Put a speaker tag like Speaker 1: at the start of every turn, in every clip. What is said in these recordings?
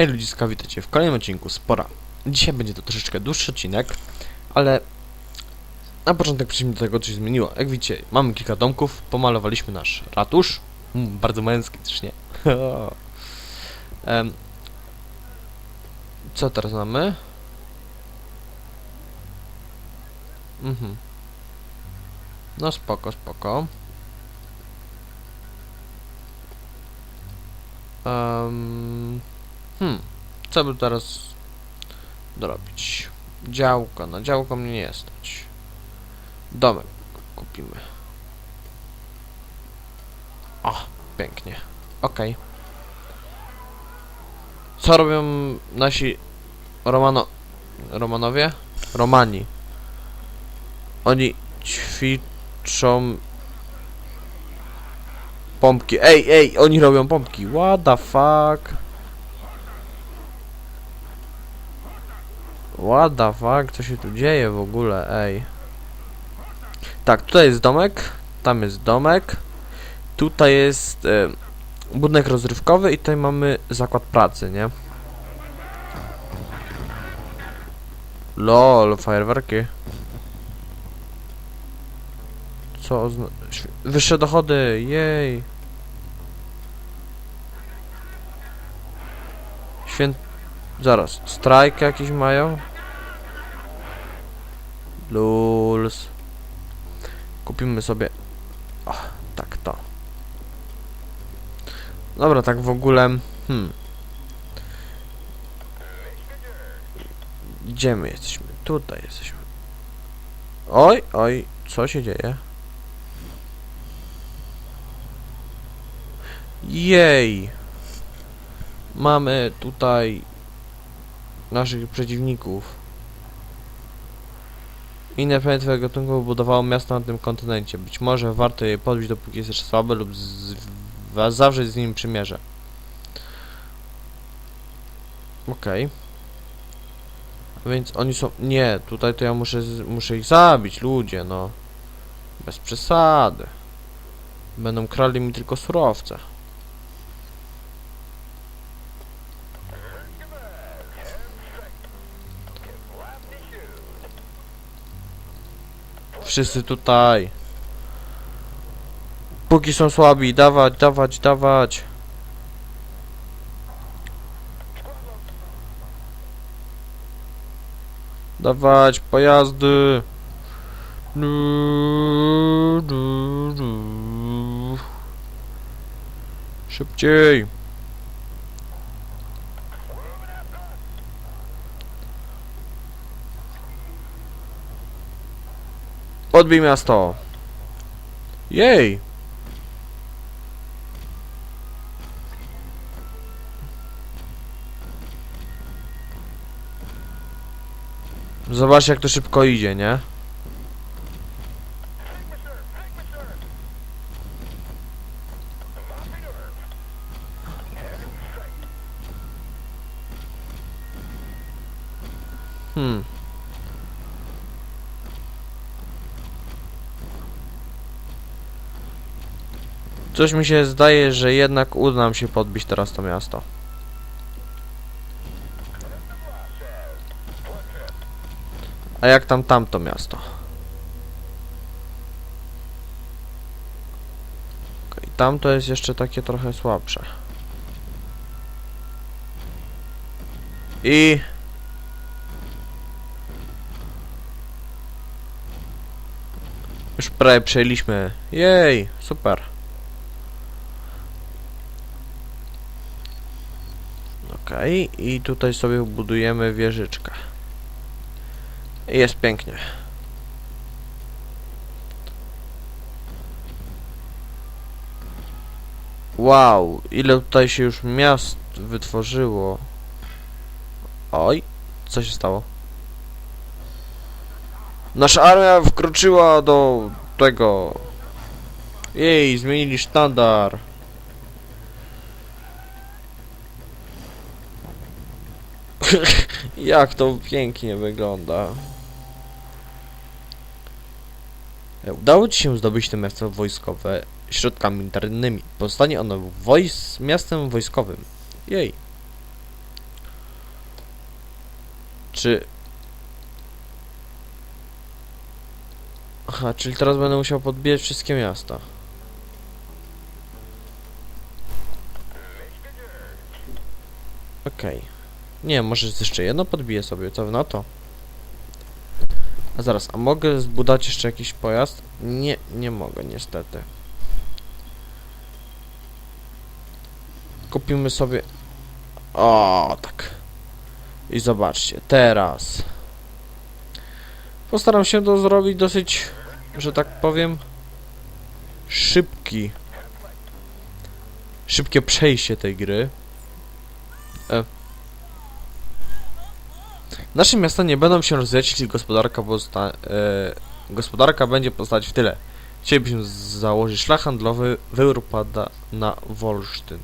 Speaker 1: Hej ludziska, witajcie w kolejnym odcinku Spora. Dzisiaj będzie to troszeczkę dłuższy odcinek, ale na początek przejdźmy do tego, co się zmieniło. Jak widzicie, mamy kilka domków, pomalowaliśmy nasz ratusz. Mm, bardzo męski, też nie. Em, co teraz mamy? Mhm. No spoko, spoko. Um, hmm, co by teraz dorobić? Działko, na działko mnie nie stać. Domek kupimy. O, pięknie. Okej. Co robią nasi Romano... Romanowie? Romani. Oni ćwiczą pompki. Ej, ej, oni robią pompki. What the fuck? What the fuck? Co się tu dzieje w ogóle? Ej. Tak, tutaj jest domek. Tam jest domek. Tutaj jest e, budynek rozrywkowy i tutaj mamy zakład pracy, nie? LOL, fajerwerki. Co ozna... świ- Wyższe dochody, jej. Święt... Zaraz, strajk jakiś mają? Luls. Kupimy sobie... O, tak to. Dobra, tak w ogóle... Hmm. Gdzie my jesteśmy? Tutaj jesteśmy. Oj, oj, co się dzieje? Jej! Mamy tutaj naszych przeciwników. Inne planety twojego gatunku budowało miasto na tym kontynencie. Być może warto je podbić dopóki jest jeszcze słabe lub zawrzeć z nim przymierze. Okej. Więc oni są... Nie, tutaj to ja muszę, muszę ich zabić, ludzie, no. Bez przesady. Będą krali mi tylko surowce. Wszyscy tutaj. Póki są słabi, dawać, dawać, dawać. Dawać pojazdy. Du, du, du. Szybciej. Odbij miasto. Jej. Zobacz jak to szybko idzie, nie? Hmm. Coś mi się zdaje, że jednak uda nam się podbić teraz to miasto. A jak tam tamto miasto? Okej, tamto jest jeszcze takie trochę słabsze. I... Już prawie przejęliśmy. Jej, super. Okej, i tutaj sobie budujemy wieżyczkę. Jest pięknie. Wow, ile tutaj się już miast wytworzyło. Oj, co się stało? Nasza armia wkroczyła do tego. Jej, zmienili sztandar. Jak to pięknie wygląda. E, Udało ci się zdobyć to miasto wojskowe środkami militarnymi. Pozostanie ono wojs miastem wojskowym. Jej. Czy... Aha, czyli teraz będę musiał podbijać wszystkie miasta. Okej. Nie, może jeszcze jedno podbiję sobie, co na to? A zaraz, a mogę zbudować jeszcze jakiś pojazd? Nie, nie mogę niestety. Kupimy sobie... O, tak. I zobaczcie, teraz... Postaram się to zrobić dosyć, że tak powiem, szybki. Szybkie przejście tej gry. E. Nasze miasta nie będą się rozwijać, jeśli gospodarka e, gospodarka będzie pozostać w tyle. Chcielibyśmy założyć szlak handlowy, wybór pada na Wolsztyn.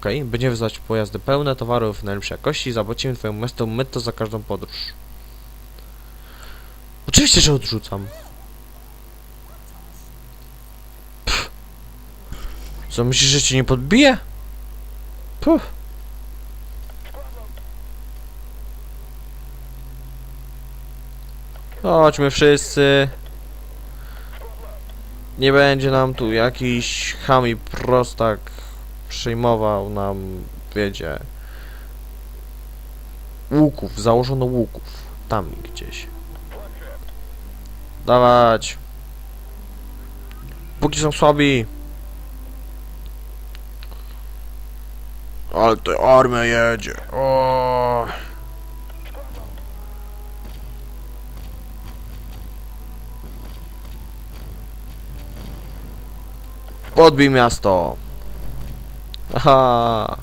Speaker 1: Ok, będziemy wyzywać pojazdy pełne towarów najlepszej jakości i zapłacimy twojemu miastu myto za każdą podróż. Oczywiście, że odrzucam. Pff. Co, myślisz, że cię nie podbije? Puh. Chodźmy wszyscy. Nie będzie nam tu jakiś ham i prostak przyjmował nam, wiecie, łuków, założono łuków. Tam gdzieś. Dawać. Póki są słabi. Ale to armia jedzie. Podbij miasto. Aha.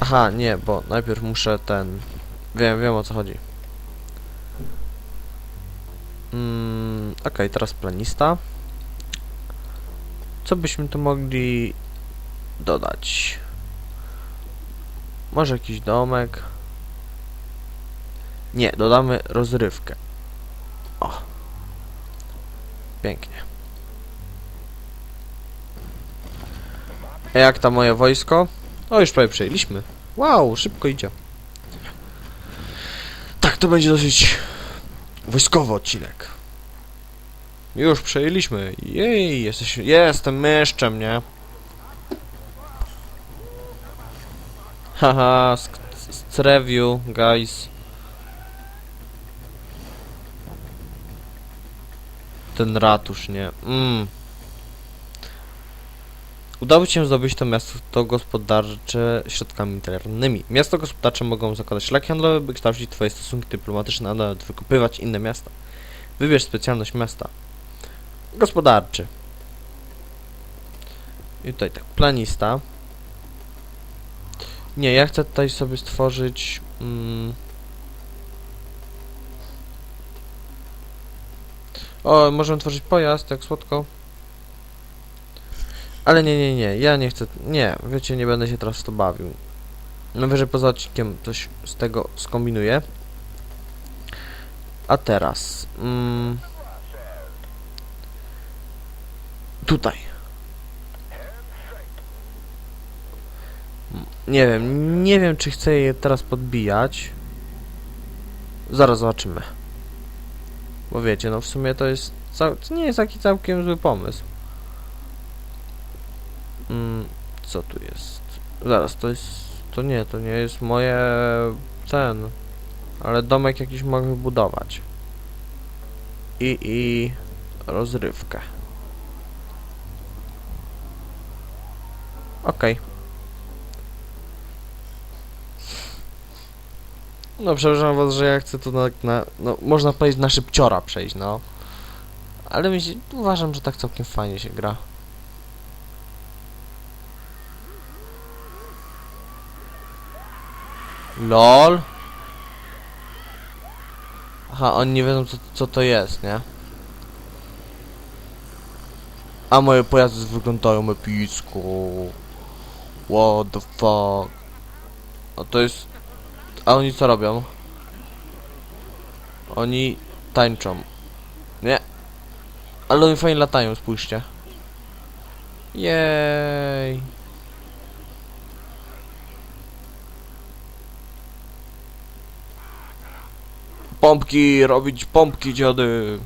Speaker 1: Aha, nie, bo najpierw muszę ten... Wiem, wiem o co chodzi. Mm, Okej, teraz planista. Co byśmy tu mogli dodać? Może jakiś domek? Nie, dodamy rozrywkę. O. Pięknie. A jak tam moje wojsko? O, już prawie przejęliśmy. Wow, szybko idzie. Tak, to będzie dosyć wojskowy odcinek. Już przejęliśmy. Jej, jesteś, jestem myszczem, nie? Haha, review, guys. Ten ratusz, nie? Mm. Udało się zdobyć to miasto gospodarcze środkami militarnymi. Miasto gospodarcze mogą zakładać szlaki handlowe, by kształcić twoje stosunki dyplomatyczne, a nawet wykupywać inne miasta. Wybierz specjalność miasta. Gospodarczy. I tutaj tak, planista. Nie, ja chcę tutaj sobie stworzyć... Mm, o, możemy tworzyć pojazd, jak słodko. Ale nie, nie, nie, ja nie chcę, nie, wiecie, nie będę się teraz w to bawił. Najwyżej poza odcinkiem coś z tego skombinuję. A teraz, mm, tutaj. Nie wiem, nie wiem czy chcę je teraz podbijać. Zaraz zobaczymy. Bo wiecie, no w sumie to jest, cał- to nie jest taki całkiem zły pomysł. Mm, co tu jest? Zaraz, to jest... To nie, to nie jest moje... Ten... Ale domek jakiś mogę budować. I, i... Rozrywkę. Okej. No przepraszam was, że ja chcę tu na, na... No, można powiedzieć na szybciora przejść, no. Ale myślę, uważam, że tak całkiem fajnie się gra. LOL. Aha, oni nie wiedzą co, co to jest, nie? A moje pojazdy wyglądają epicko. What the fuck? A to jest... A oni co robią? Oni tańczą. Nie. Ale oni fajnie latają, spójrzcie. Jej. Pompki, robić pompki, dziady.